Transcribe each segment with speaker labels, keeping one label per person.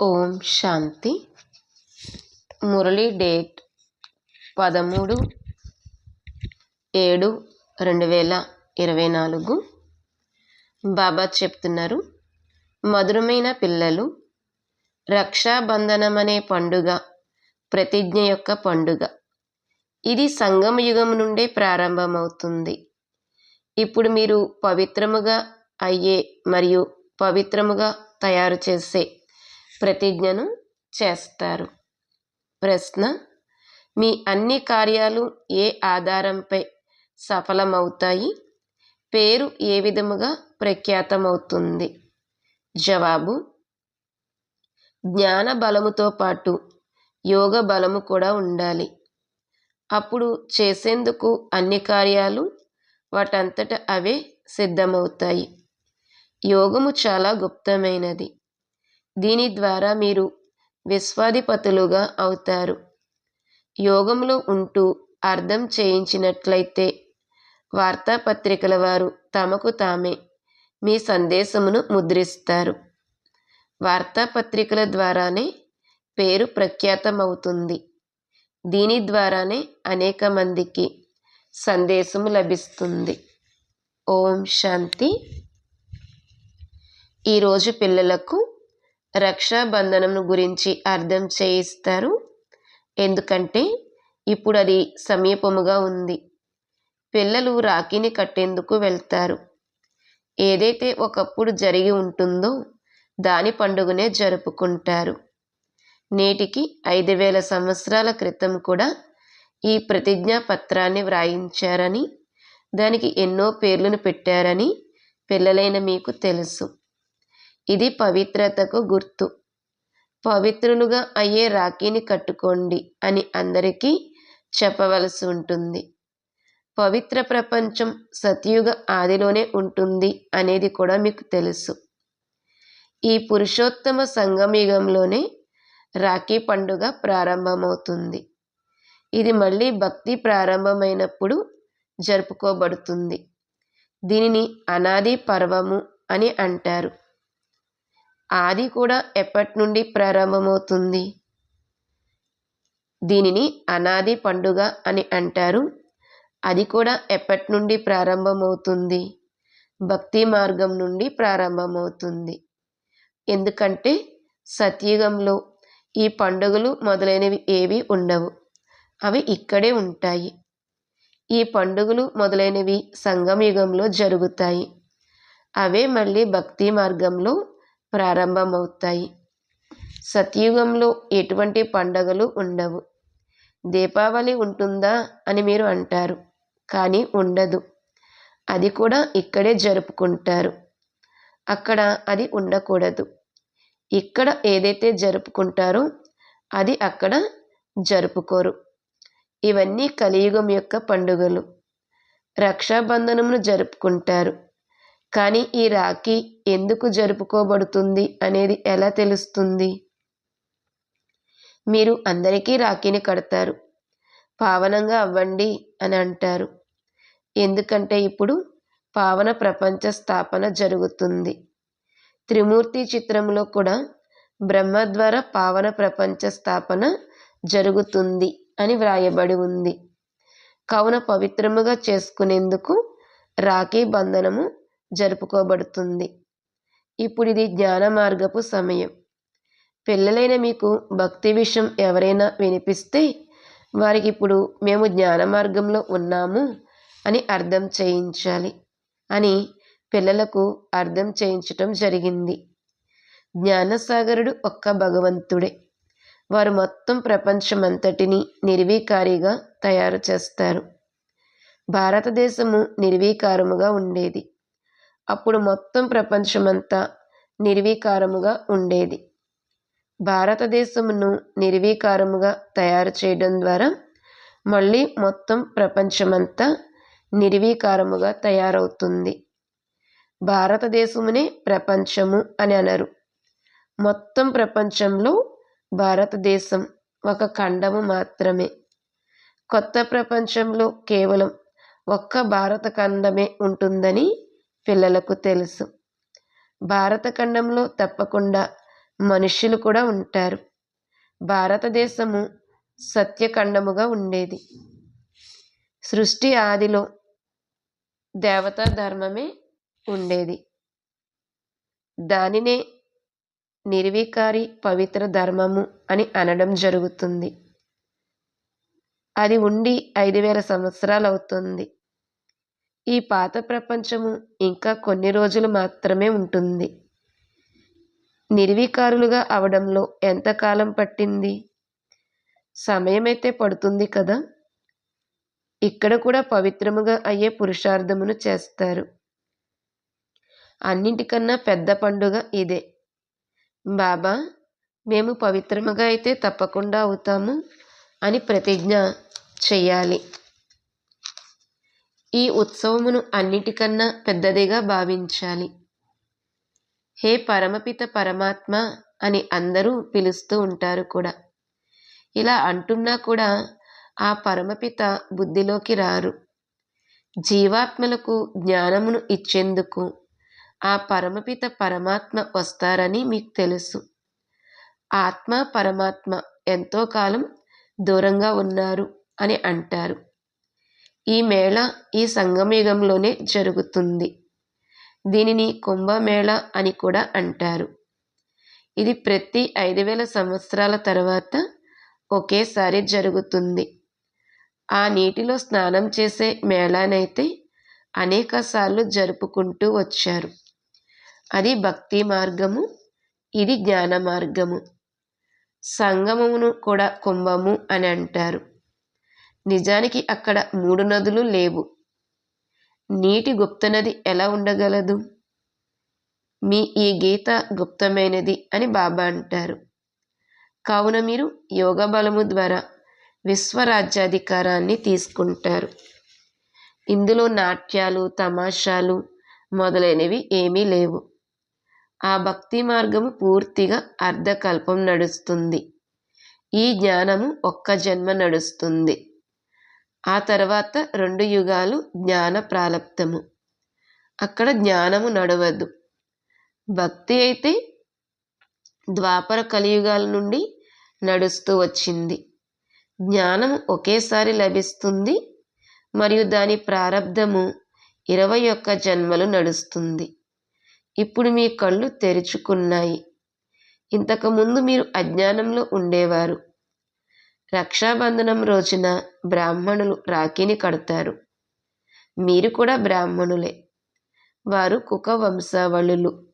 Speaker 1: ఓం శాంతి. Murali date పదమూడు ఏడు రెండు వేల ఇరవై నాలుగు. బాబా చెప్తున్నారు మధురమైన పిల్లలు రక్షాబంధనం అనే పండుగ ప్రతిజ్ఞ యొక్క పండుగ. ఇది సంగమ యుగం నుండే ప్రారంభమవుతుంది. ఇప్పుడు మీరు పవిత్రముగా అయ్యే మరియు పవిత్రముగా తయారు చేసే ప్రతిజ్ఞను చేస్తారు. ప్రశ్న మీ అన్ని కార్యాలు ఏ ఆధారంపై సఫలమవుతాయి? పేరు ఏ విధముగా ప్రఖ్యాతమవుతుంది? జవాబు జ్ఞాన బలముతో పాటు యోగ బలము కూడా ఉండాలి. అప్పుడు చేసేందుకు అన్ని కార్యాలు వాటంతట అవే సిద్ధమవుతాయి. యోగము చాలా గుప్తమైనది. దీని ద్వారా మీరు విశ్వాధిపతులుగా అవుతారు. యోగంలో ఉంటూ అర్థం చేయించినట్లయితే వార్తాపత్రికల వారు తమకు తామే మీ సందేశమును ముద్రిస్తారు. వార్తాపత్రికల ద్వారానే పేరు ప్రఖ్యాతమవుతుంది. దీని ద్వారానే అనేక మందికి సందేశము లభిస్తుంది. ఓం శాంతి. ఈరోజు పిల్లలకు రక్షాబంధనం గురించి అర్థం చేయిస్తారు. ఎందుకంటే ఇప్పుడు అది సమీపముగా ఉంది. పిల్లలు రాఖీని కట్టేందుకు వెళ్తారు. ఏదైతే ఒకప్పుడు జరిగి ఉంటుందో దాని పండుగనే జరుపుకుంటారు. నేటికి ఐదు వేల సంవత్సరాల క్రితం కూడా ఈ ప్రతిజ్ఞా పత్రాన్ని వ్రాయించారని దానికి ఎన్నో పేర్లను పెట్టారని పిల్లలైన మీకు తెలుసు. ఇది పవిత్రతకు గుర్తు. పవిత్రులుగా అయ్యే రాఖీని కట్టుకోండి అని అందరికీ చెప్పవలసి ఉంటుంది. పవిత్ర ప్రపంచం సతయుగ ఆదిలోనే ఉంటుంది అనేది కూడా మీకు తెలుసు. ఈ పురుషోత్తమ సంగమయుగంలోనే రాఖీ పండుగ ప్రారంభమవుతుంది. ఇది మళ్ళీ భక్తి ప్రారంభమైనప్పుడు జరుపుకోబడుతుంది. దీనిని అనాది పర్వము అని అంటారు. ఆది కూడా ఎప్పటి నుండి ప్రారంభమవుతుంది? దీనిని అనాది పండుగ అని అంటారు. అది కూడా ఎప్పటి నుండి ప్రారంభమవుతుంది? భక్తి మార్గం నుండి ప్రారంభమవుతుంది. ఎందుకంటే సత్యుగంలో ఈ పండుగలు మొదలైనవి ఏవి ఉండవు. అవి ఇక్కడే ఉంటాయి. ఈ పండుగలు మొదలైనవి సంగమయుగంలో జరుగుతాయి. అవే మళ్ళీ భక్తి మార్గంలో ప్రారంభమవుతాయి. సత్యుగంలో ఎటువంటి పండగలు ఉండవు. దీపావళి ఉంటుందా అని మీరు అంటారు కానీ ఉండదు. అది కూడా ఇక్కడే జరుపుకుంటారు. అక్కడ అది ఉండకూడదు. ఇక్కడ ఏదైతే జరుపుకుంటారో అది అక్కడ జరుపుకోరు. ఇవన్నీ కలియుగం యొక్క పండుగలు. రక్షాబంధనమును జరుపుకుంటారు. కానీ ఈ రాఖీ ఎందుకు జరుపుకోబడుతుంది అనేది ఎలా తెలుస్తుంది? మీరు అందరికీ రాఖీని కడతారు. పావనంగా అవ్వండి అని అంటారు. ఎందుకంటే ఇప్పుడు పావన ప్రపంచ స్థాపన జరుగుతుంది. త్రిమూర్తి చిత్రంలో కూడా బ్రహ్మ ద్వారా పావన ప్రపంచ స్థాపన జరుగుతుంది అని వ్రాయబడి ఉంది. కావున పవిత్రముగా చేసుకునేందుకు రాఖీ బంధనము జరుపుకోబడుతుంది. ఇప్పుడు ఇది జ్ఞాన మార్గపు సమయం. పిల్లలైన మీకు భక్తి విషయం ఎవరైనా వినిపిస్తే వారికి ఇప్పుడు మేము జ్ఞాన మార్గంలో ఉన్నాము అని అర్థం చేయించాలి అని పిల్లలకు అర్థం చేయించటం జరిగింది. జ్ఞానసాగరుడు ఒక్క భగవంతుడే. వారు మొత్తం ప్రపంచమంతటిని నిర్వీకారిగా తయారు చేస్తారు. భారతదేశము నిర్వీకారముగా ఉండేది. అప్పుడు మొత్తం ప్రపంచమంతా నిర్వీకారముగా ఉండేది. భారతదేశమును నిర్వీకారముగా తయారు చేయడం ద్వారా మళ్ళీ మొత్తం ప్రపంచమంతా నిర్వీకారముగా తయారవుతుంది. భారతదేశమునే ప్రపంచము అని అనరు. మొత్తం ప్రపంచంలో భారతదేశం ఒక ఖండము మాత్రమే. కొత్త ప్రపంచంలో కేవలం ఒక్క భారత ఖండమే ఉంటుందని పిల్లలకు తెలుసు. భారత ఖండంలో తప్పకుండా మనుష్యులు కూడా ఉంటారు. భారతదేశము సత్యఖండముగా ఉండేది. సృష్టి ఆదిలో దేవతా ధర్మమే ఉండేది. దానినే నిర్వికారి పవిత్ర ధర్మము అని అనడం జరుగుతుంది. అది ఉండి ఐదు వేల సంవత్సరాలు అవుతుంది. ఈ పాత ప్రపంచము ఇంకా కొన్ని రోజులు మాత్రమే ఉంటుంది. నిర్వికారులుగా అవడంలో ఎంతకాలం పట్టింది? సమయమైతే పడుతుంది కదా? ఇక్కడ కూడా పవిత్రముగా అయ్యే పురుషార్థమును చేస్తారు. అన్నింటికన్నా పెద్ద పండుగ ఇదే. బాబా మేము పవిత్రముగా అయితే తప్పకుండా అవుతాము అని ప్రతిజ్ఞ చెయ్యాలి. ఈ ఉత్సవమును అన్నిటికన్నా పెద్దదిగా భావించాలి. హే పరమపిత పరమాత్మ అని అందరూ పిలుస్తూ ఉంటారు కూడా. ఇలా అంటున్నా కూడా ఆ పరమపిత బుద్ధిలోకి రారు. జీవాత్మలకు జ్ఞానమును ఇచ్చేందుకు ఆ పరమపిత పరమాత్మ వస్తారని మీకు తెలుసు. ఆత్మ పరమాత్మ ఎంతో కాలం దూరంగా ఉన్నారు అని అంటారు. ఈ మేళ ఈ సంగమయుగంలోనే జరుగుతుంది. దీనిని కుంభమేళ అని కూడా అంటారు. ఇది ప్రతి ఐదు వేల సంవత్సరాల తర్వాత ఒకేసారి జరుగుతుంది. ఆ నీటిలో స్నానం చేసే మేళానైతే అనేకసార్లు జరుపుకుంటూ వచ్చారు. అది భక్తి మార్గము ఇది జ్ఞాన మార్గము. సంగమమును కూడా కుంభము అని అంటారు. నిజానికి అక్కడ మూడు నదులు లేవు. నీటి గుప్త నది ఎలా ఉండగలదు? మీ ఈ గీత గుప్తమైనది అని బాబా అంటారు. కావున మీరు యోగ బలము ద్వారా విశ్వరాజ్యాధికారాన్ని తీసుకుంటారు. ఇందులో నాట్యాలు తమాషాలు మొదలైనవి ఏమీ లేవు. ఆ భక్తి మార్గము పూర్తిగా అర్ధకల్పం నడుస్తుంది. ఈ జ్ఞానము ఒక్క జన్మ నడుస్తుంది. ఆ తర్వాత రెండు యుగాలు జ్ఞాన ప్రాలప్తము. అక్కడ జ్ఞానము నడవదు. భక్తి అయితే ద్వాపర కలియుగాల నుండి నడుస్తూ వచ్చింది. జ్ఞానం ఒకేసారి లభిస్తుంది మరియు దాని ప్రారంధము ఇరవై ఒక్క జన్మలు నడుస్తుంది. ఇప్పుడు మీ కళ్ళు తెరుచుకున్నాయి. ఇంతకుముందు మీరు అజ్ఞానంలో ఉండేవారు. రక్షాబంధనం రోజున బ్రాహ్మణులు రాఖీని కడతారు. మీరు కూడా బ్రాహ్మణులే. వారు కుక వంశావళులు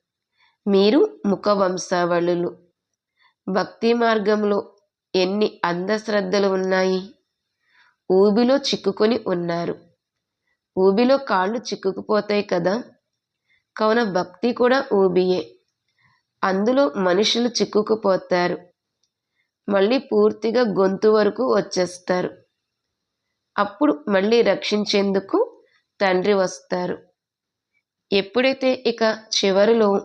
Speaker 1: మీరు ముఖ వంశావళులు భక్తి మార్గంలో ఎన్ని అంధశ్రద్ధలు ఉన్నాయి? ఊబిలో చిక్కుకొని ఉన్నారు. ఊబిలో కాళ్ళు చిక్కుకుపోతాయి కదా? కావున భక్తి కూడా ఊబియే. అందులో మనుషులు చిక్కుకుపోతారు. మళ్ళీ పూర్తిగా గొంతు వరకు వచ్చేస్తారు. అప్పుడు మళ్ళీ రక్షించేందుకు తండ్రి వస్తారు. ఎప్పుడైతే ఇక చివరిలో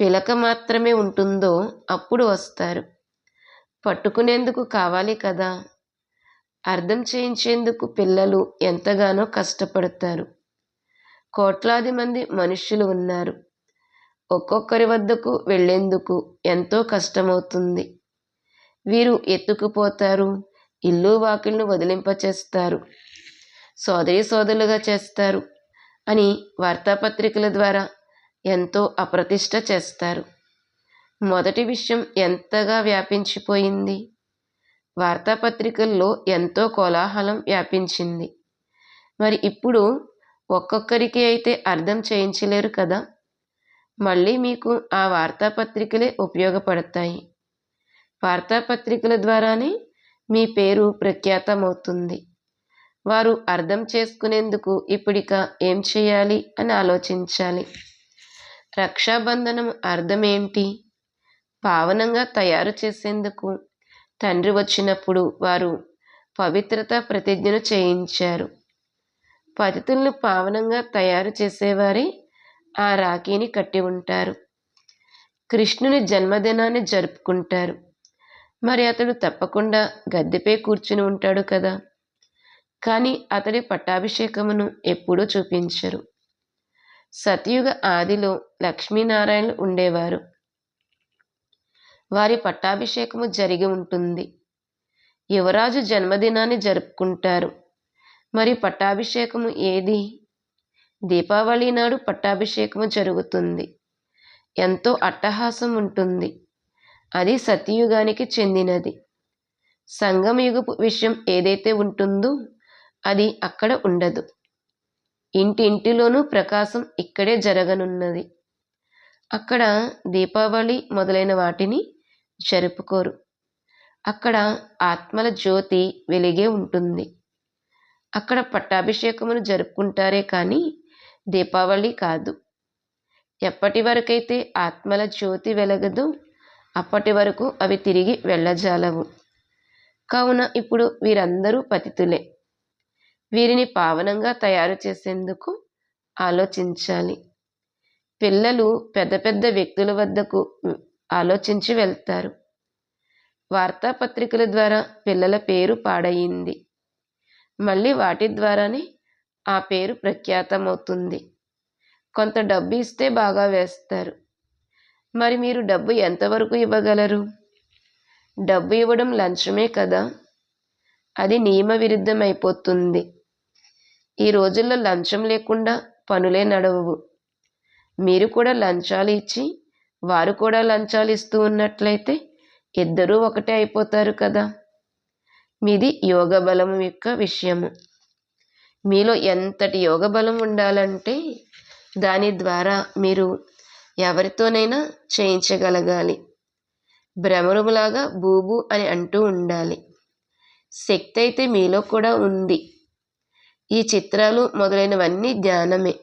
Speaker 1: పిలక మాత్రమే ఉంటుందో అప్పుడు వస్తారు. పట్టుకునేందుకు కావాలి కదా. అర్థం చేయించేందుకు పిల్లలు ఎంతగానో కష్టపడతారు. కోట్లాది మంది మనుషులు ఉన్నారు. ఒక్కొక్కరి వద్దకు వెళ్ళేందుకు ఎంతో కష్టమవుతుంది. వీరు ఎత్తుకుపోతారు. ఇల్లు వాకిళ్ళను వదిలింపచేస్తారు. సోదరి సోదరులుగా చేస్తారు అని వార్తాపత్రికల ద్వారా ఎంతో అప్రతిష్ట చేస్తారు. మొదటి విషయం ఎంతగా వ్యాపించిపోయింది? వార్తాపత్రికల్లో ఎంతో కోలాహలం వ్యాపించింది. మరి ఇప్పుడు ఒక్కొక్కరికి అయితే అర్థం చేయించలేరు కదా? మళ్ళీ మీకు ఆ వార్తాపత్రికలే ఉపయోగపడతాయి. వార్తాపత్రికల ద్వారానే మీ పేరు ప్రఖ్యాతమవుతుంది. వారు అర్థం చేసుకునేందుకు ఇప్పుడిక ఏం చేయాలి అని ఆలోచించాలి. రక్షాబంధనం అర్థం ఏంటి పావనంగా తయారు చేసేందుకు తండ్రి వచ్చినప్పుడు వారు పవిత్రత ప్రతిజ్ఞను చేయించారు. పతితులను పావనంగా తయారు చేసేవారే ఆ రాఖీని కట్టి ఉంటారు. కృష్ణుని జన్మదినాన్ని జరుపుకుంటారు. మరి అతడు తప్పకుండా గద్దెపై కూర్చుని ఉంటాడు కదా. కానీ అతడి పట్టాభిషేకమును ఎప్పుడూ చూపించరు. సతయుగ ఆదిలో లక్ష్మీనారాయణలు ఉండేవారు. వారి పట్టాభిషేకము జరిగి ఉంటుంది. యువరాజు జన్మదినాన్ని జరుపుకుంటారు. మరి పట్టాభిషేకము ఏది? దీపావళి నాడు పట్టాభిషేకము జరుగుతుంది. ఎంతో అట్టహాసం ఉంటుంది. అది సత్యయుగానికి చెందినది. సంగమయుగపు విషయం ఏదైతే ఉంటుందో అది అక్కడ ఉండదు. ఇంటింటిలోనూ ప్రకాశం ఇక్కడే జరగనున్నది. అక్కడ దీపావళి మొదలైన వాటిని జరుపుకోరు. అక్కడ ఆత్మల జ్యోతి వెలిగే ఉంటుంది. అక్కడ పట్టాభిషేకమును జరుపుకుంటారే కానీ దీపావళి కాదు. ఎప్పటి వరకైతే ఆత్మల జ్యోతి వెలగదు అప్పటి వరకు అవి తిరిగి వెళ్ళజాలవు. కావున ఇప్పుడు వీరందరూ పతితులే. వీరిని పావనంగా తయారు చేసేందుకు ఆలోచించాలి. పిల్లలు పెద్ద పెద్ద వ్యక్తుల వద్దకు ఆలోచించి వెళ్తారు. వార్తాపత్రికల ద్వారా పిల్లల పేరు పాడయింది. మళ్ళీ వాటి ద్వారానే ఆ పేరు ప్రఖ్యాతమవుతుంది. కొంత డబ్బు ఇస్తే బాగా వేస్తారు. మరి మీరు డబ్బు ఎంతవరకు ఇవ్వగలరు? డబ్బు ఇవ్వడం లంచమే కదా? అది నియమ విరుద్ధం అయిపోతుంది ఈ రోజుల్లో లంచం లేకుండా పనులే నడవవు. మీరు కూడా లంచాలు ఇచ్చి వారు కూడా లంచాలు ఇస్తూ ఉన్నట్లయితే ఇద్దరూ ఒకటే అయిపోతారు కదా? మీది యోగ బలం యొక్క విషయము. మీలో ఎంతటి యోగ బలం ఉండాలంటే దాని ద్వారా మీరు ఎవరితోనైనా చేయించగలగాలి. భ్రమరులాగా బూబు అని అంటూ ఉండాలి. శక్తి అయితే మీలో కూడా ఉంది. ఈ చిత్రాలు మొదలైనవన్నీ జ్ఞానమే.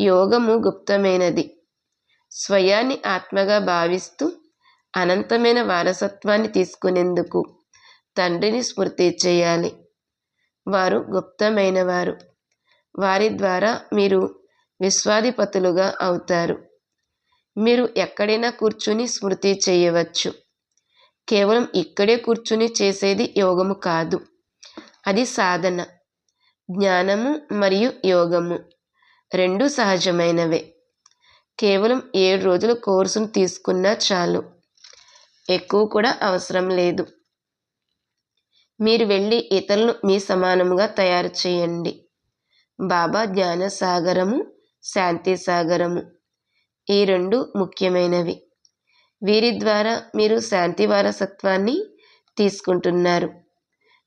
Speaker 1: యోగము గుప్తమైనది. స్వయాన్ని ఆత్మగా భావిస్తూ అనంతమైన వారసత్వాన్ని తీసుకునేందుకు తండ్రిని స్మృతి చేయాలి. వారు గుప్తమైనవారు. వారి ద్వారా మీరు విశ్వాధిపతులుగా అవుతారు. మీరు ఎక్కడైనా కూర్చుని స్మృతి చేయవచ్చు. కేవలం ఇక్కడే కూర్చుని చేసేది యోగము కాదు. అది సాధన జ్ఞానము మరియు యోగము. రెండు సహజమైనవే. కేవలం ఏడు రోజుల కోర్సును తీసుకున్నా చాలు. ఎక్కువ కూడా అవసరం లేదు. మీరు వెళ్ళి ఇతరులను మీ సమానముగా తయారు చేయండి. బాబా జ్ఞాన సాగరము శాంతి సాగరము ఈ రెండు ముఖ్యమైనవి. వీరి ద్వారా మీరు శాంతి వారసత్వాన్ని తీసుకుంటున్నారు.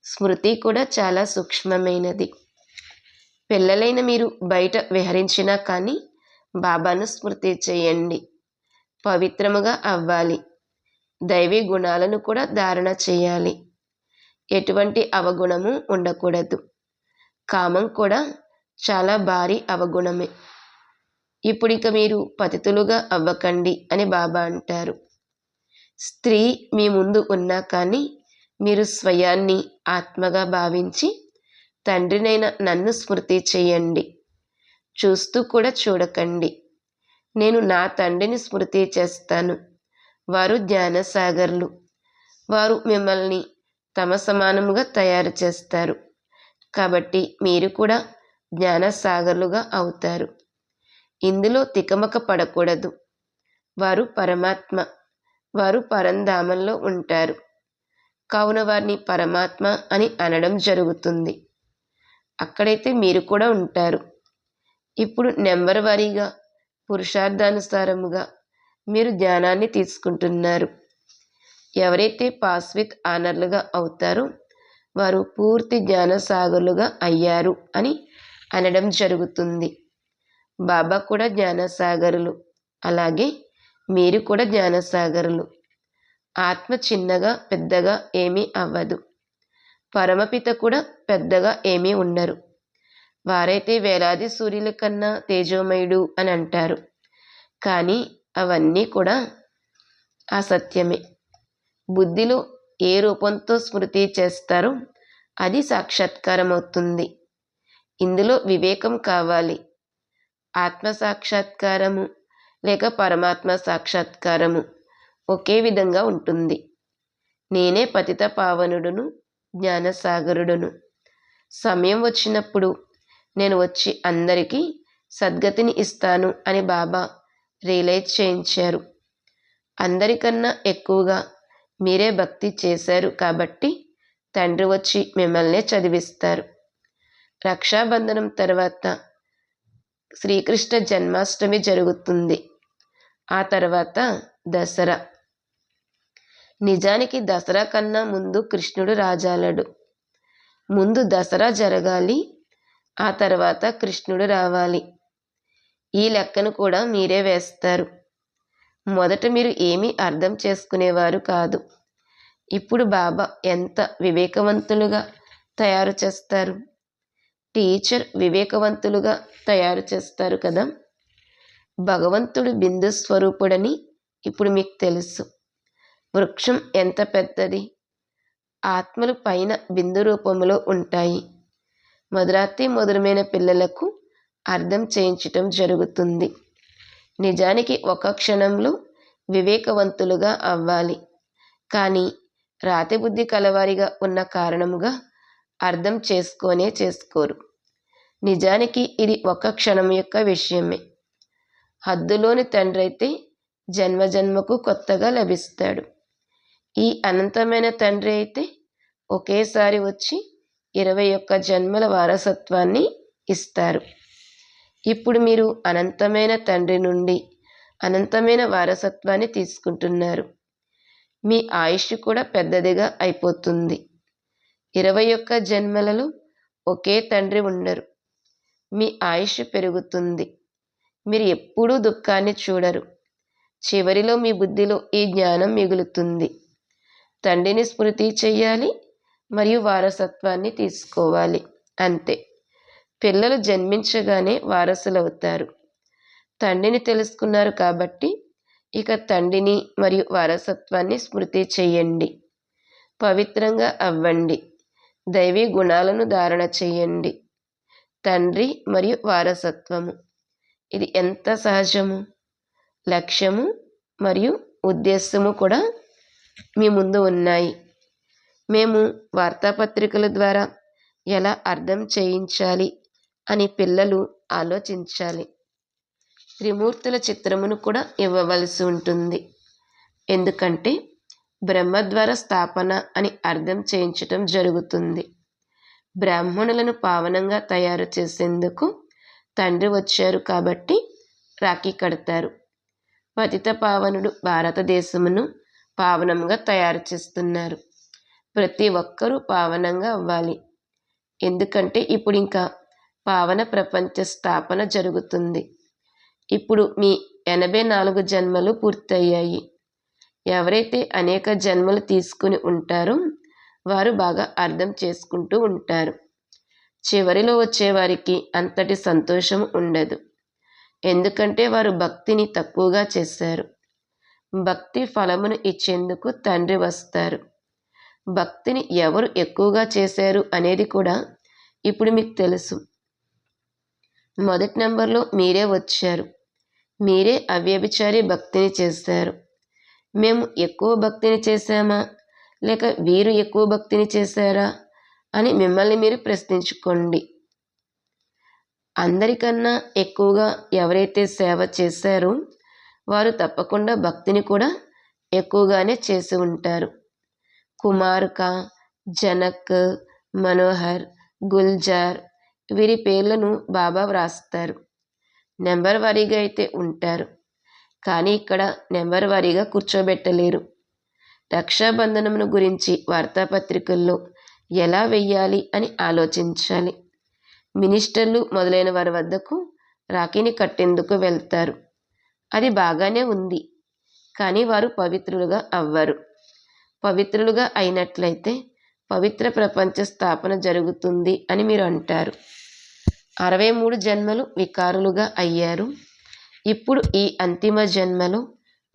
Speaker 1: స్మృతి కూడా చాలా సూక్ష్మమైనది. పిల్లలైన మీరు బయట విహరించినా కానీ బాబాను స్మృతి చేయండి. పవిత్రముగా అవ్వాలి. దైవీ గుణాలను కూడా ధారణ చేయాలి. ఎటువంటి అవగుణము ఉండకూడదు. కామం కూడా చాలా భారీ అవగుణమే. ఇప్పుడు ఇక మీరు పతితులుగా అవ్వకండి అని బాబా అంటారు. స్త్రీ మీ ముందు ఉన్నా కానీ మీరు స్వయాన్ని ఆత్మగా భావించి తండ్రినైన నన్ను స్మృతి చేయండి. చూస్తూ కూడా చూడకండి. నేను నా తండ్రిని స్మృతి చేస్తాను. వారు జ్ఞానసాగర్లు. వారు మిమ్మల్ని తమ సమానముగా తయారు చేస్తారు. కాబట్టి మీరు కూడా జ్ఞానసాగర్లుగా అవుతారు. ఇందులో తికమక పడకూడదు. వారు పరమాత్మ. వారు పరంధామంలో ఉంటారు. కావున వారిని పరమాత్మ అని అనడం జరుగుతుంది. అక్కడైతే మీరు కూడా ఉంటారు. ఇప్పుడు నెంబర్ వారీగా పురుషార్థానుసారముగా మీరు ధ్యానాన్ని తీసుకుంటున్నారు. ఎవరైతే పాస్ విత్ ఆనర్లుగా అవుతారో వారు పూర్తి ధ్యాన సాగర్లుగా అయ్యారు అని అనడం జరుగుతుంది. బాబా కూడా జ్ఞానసాగరులు. అలాగే మీరు కూడా జ్ఞానసాగరులు. ఆత్మ చిన్నగా పెద్దగా ఏమీ అవ్వదు. పరమపిత కూడా పెద్దగా ఏమీ ఉండరు. వారైతే వేలాది సూర్యుల కన్నా తేజోమయుడు అని అంటారు. కానీ అవన్నీ కూడా అసత్యమే. బుద్ధిలో ఏ రూపంతో స్మృతి చేస్తారో అది సాక్షాత్కారం అవుతుంది ఇందులో వివేకం కావాలి. ఆత్మ సాక్షాత్కారము లేక పరమాత్మ సాక్షాత్కారము ఒకే విధంగా ఉంటుంది. నేనే పతిత పావనుడును జ్ఞానసాగరుడును. సమయం వచ్చినప్పుడు నేను వచ్చి అందరికీ సద్గతిని ఇస్తాను అని బాబా రియలైజ్ చేయించారు. అందరికన్నా ఎక్కువగా మీరే భక్తి చేశారు కాబట్టి తండ్రి వచ్చి మిమ్మల్నే చదివిస్తారు. రక్షాబంధనం తర్వాత శ్రీకృష్ణ జన్మాష్టమి జరుగుతుంది. ఆ తర్వాత దసరా. నిజానికి దసరా కన్నా ముందు కృష్ణుడు రాజాలడు. ముందు దసరా జరగాలి ఆ తర్వాత కృష్ణుడు రావాలి. ఈ లెక్కను కూడా మీరే వేస్తారు. మొదట మీరు ఏమీ అర్థం చేసుకునేవారు కాదు. ఇప్పుడు బాబా ఎంత వివేకవంతులుగా తయారు చేస్తారు? టీచర్ వివేకవంతులుగా తయారు చేస్తారు కదా. భగవంతుడు బిందు స్వరూపుడని ఇప్పుడు మీకు తెలుసు. వృక్షం ఎంత పెద్దది? ఆత్మలు పైన బిందు రూపంలో ఉంటాయి. మధురాతి మధురమైన పిల్లలకు అర్థం చేయించటం జరుగుతుంది. నిజానికి ఒక క్షణంలో వివేకవంతులుగా అవ్వాలి. కానీ రాతి బుద్ధి కలవారిగా ఉన్న కారణముగా అర్థం చేసుకోనే చేసుకోరు. నిజానికి ఇది ఒక క్షణం యొక్క విషయమే. హద్దులోని తండ్రి అయితే జన్మజన్మకు కొత్తగా లభిస్తాడు. ఈ అనంతమైన తండ్రి అయితే ఒకేసారి వచ్చి ఇరవై ఒక్క జన్మల వారసత్వాన్ని ఇస్తారు. ఇప్పుడు మీరు అనంతమైన తండ్రి నుండి అనంతమైన వారసత్వాన్ని తీసుకుంటున్నారు. మీ ఆయుష్ కూడా పెద్దదిగా అయిపోతుంది. ఇరవై ఒక్క జన్మలలో ఒకే తండ్రి ఉండరు. మీ ఆయుష్ పెరుగుతుంది. మీరు ఎప్పుడూ దుఃఖాన్ని చూడరు. చివరిలో మీ బుద్ధిలో ఈ జ్ఞానం మిగులుతుంది. తండ్రిని స్మృతి చెయ్యాలి మరియు వారసత్వాన్ని తీసుకోవాలి. అంతే. పిల్లలు జన్మించగానే వారసులవుతారు. తండ్రిని తెలుసుకున్నారు కాబట్టి ఇక తండ్రిని మరియు వారసత్వాన్ని స్మృతి చెయ్యండి. పవిత్రంగా అవ్వండి. దైవీ గుణాలను ధారణ చేయండి. తండ్రి మరియు వారసత్వము. ఇది ఎంత సహజము? లక్ష్యము మరియు ఉద్దేశము కూడా మీ ముందు ఉన్నాయి. మేము వార్తాపత్రికల ద్వారా ఎలా అర్థం చేయించాలి అని పిల్లలు ఆలోచించాలి. త్రిమూర్తుల చిత్రమును కూడా ఇవ్వవలసి ఉంటుంది. ఎందుకంటే బ్రహ్మద్వార స్థాపన అని అర్థం చేయించటం జరుగుతుంది. బ్రాహ్మణులను పావనంగా తయారు చేసేందుకు తండ్రి వచ్చారు కాబట్టి రాఖీ కడతారు. పతిత పావనుడు భారతదేశమును పావనంగా తయారు చేస్తున్నారు. ప్రతి ఒక్కరూ పావనంగా అవ్వాలి. ఎందుకంటే ఇప్పుడు ఇంకా పావన ప్రపంచ స్థాపన జరుగుతుంది. ఇప్పుడు మీ ఎనభై నాలుగు జన్మలు పూర్తయ్యాయి. ఎవరైతే అనేక జన్మలు తీసుకుని ఉంటారో వారు బాగా అర్థం చేసుకుంటూ ఉంటారు. చివరిలో వచ్చేవారికి అంతటి సంతోషం ఉండదు. ఎందుకంటే వారు భక్తిని తక్కువగా చేశారు. భక్తి ఫలమును ఇచ్చేందుకు తండ్రి వస్తారు. భక్తిని ఎవరు ఎక్కువగా చేశారు అనేది కూడా ఇప్పుడు మీకు తెలుసు. మొదటి నెంబర్లో మీరే వచ్చారు. మీరే అవ్యభిచారి భక్తిని చేశారు. మేము ఎక్కువ భక్తిని చేశామా? లేక వీరు ఎక్కువ భక్తిని చేశారా? అని మిమ్మల్ని మీరు ప్రశ్నించుకోండి. అందరికన్నా ఎక్కువగా ఎవరైతే సేవ చేశారో వారు తప్పకుండా భక్తిని కూడా ఎక్కువగానే చేసి ఉంటారు. కుమార్క జనక్ మనోహర్ గుల్జార్ వీరి పేర్లను బాబా వ్రాస్తారు. నెంబర్ వారీగా అయితే ఉంటారు. కానీ ఇక్కడ నెంబర్ వారీగా కూర్చోబెట్టలేరు. రక్షాబంధనమును గురించి వార్తాపత్రికల్లో ఎలా వెయ్యాలి అని ఆలోచించాలి. మినిస్టర్లు మొదలైన వారి వద్దకు రాఖీని కట్టేందుకు వెళ్తారు. అది బాగానే ఉంది. కానీ వారు పవిత్రులుగా అవ్వరు. పవిత్రులుగా అయినట్లయితే పవిత్ర ప్రపంచ స్థాపన జరుగుతుంది అని మీరు అంటారు. అరవై మూడు జన్మలు వికారులుగా అయ్యారు. ఇప్పుడు ఈ అంతిమ జన్మలో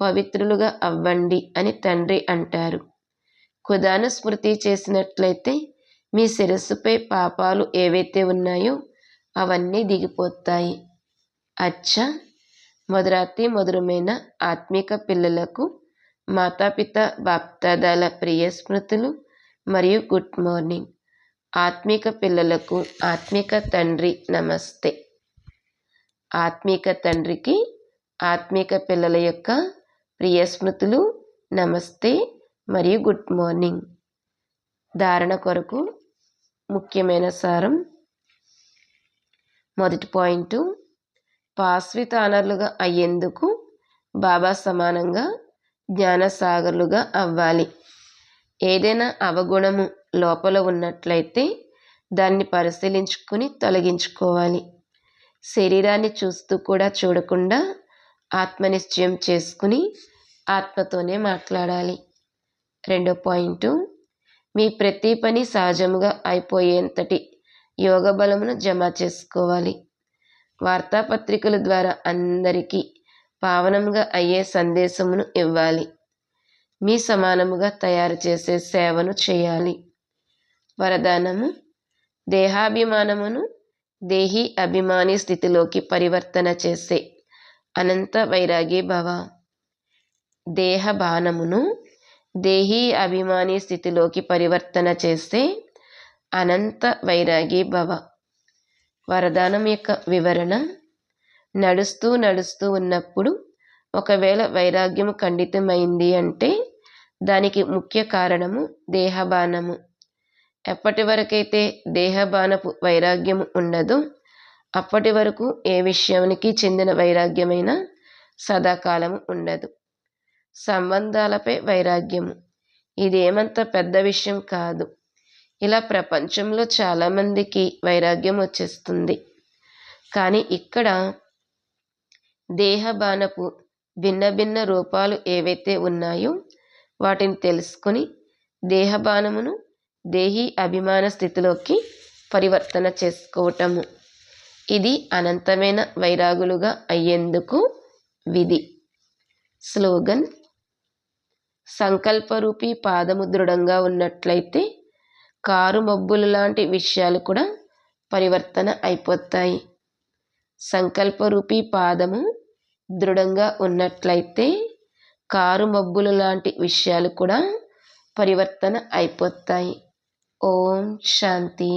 Speaker 1: పవిత్రులుగా అవ్వండి అని తండ్రి అంటారు. ఖుదాను స్మృతి చేసినట్లయితే మీ శిరస్సుపై పాపాలు ఏవైతే ఉన్నాయో అవన్నీ దిగిపోతాయి. అచ్చా! మధురాతి మధురమైన ఆత్మిక పిల్లలకు మాతాపిత బాప్తాదాల ప్రియ స్మృతులు మరియు గుడ్ మార్నింగ్. ఆత్మిక పిల్లలకు ఆత్మిక తండ్రి నమస్తే. ఆత్మీక తండ్రికి ఆత్మీక పిల్లల యొక్క ప్రియ స్మృతులు నమస్తే మరియు గుడ్ మార్నింగ్. ధారణ కొరకు ముఖ్యమైన సారం మొదటి పాయింట్ పాస్వితానర్లుగా అయ్యేందుకు బాబా సమానంగా జ్ఞానసాగర్లుగా అవ్వాలి. ఏదైనా అవగుణము లోపల ఉన్నట్లయితే దాన్ని పరిశీలించుకుని తొలగించుకోవాలి. శరీరాన్ని చూస్తూ కూడా చూడకుండా ఆత్మనిశ్చయం చేసుకుని ఆత్మతోనే మాట్లాడాలి. రెండో పాయింట్ మీ ప్రతి పని సహజముగా అయిపోయేంతటి యోగ బలమును జమ చేసుకోవాలి. వార్తాపత్రికల ద్వారా అందరికీ పావనంగా అయ్యే సందేశమును ఇవ్వాలి. మీ సమానముగా తయారు చేసే సేవను చేయాలి. వరదానము దేహాభిమానమును దేహి అభిమాని స్థితిలోకి పరివర్తన చేసే అనంత వైరాగి భవ. దేహ బాణమును దేహీ అభిమాని స్థితిలోకి పరివర్తన చేస్తే అనంత వైరాగి భవ. వరదానం యొక్క వివరణ నడుస్తూ నడుస్తూ ఉన్నప్పుడు ఒకవేళ వైరాగ్యము ఖండితమైంది అంటే దానికి ముఖ్య కారణము దేహబాణము ఎప్పటి వరకైతే దేహబానపు వైరాగ్యము ఉండదో అప్పటి వరకు ఏ విషయానికి చెందిన వైరాగ్యమైనా సదాకాలము ఉండదు. సంబంధాలపై వైరాగ్యము. ఇదేమంత పెద్ద విషయం కాదు. ఇలా ప్రపంచంలో చాలామందికి వైరాగ్యం వచ్చేస్తుంది. కానీ ఇక్కడ దేహబానపు భిన్న భిన్న రూపాలు ఏవైతే ఉన్నాయో వాటిని తెలుసుకొని దేహబాణమును దేహి అభిమాన స్థితిలోకి పరివర్తన చేసుకోవటము ఇది అనంతమైన వైరాగులుగా అయ్యేందుకు విధి. స్లోగన్ సంకల్పరూపి పాదము దృఢంగా ఉన్నట్లయితే కారు మబ్బులు లాంటి విషయాలు కూడా పరివర్తన అయిపోతాయి. సంకల్పరూపి పాదము దృఢంగా ఉన్నట్లయితే కారు మబ్బులు లాంటి విషయాలు కూడా పరివర్తన అయిపోతాయి. ఓం శాంతి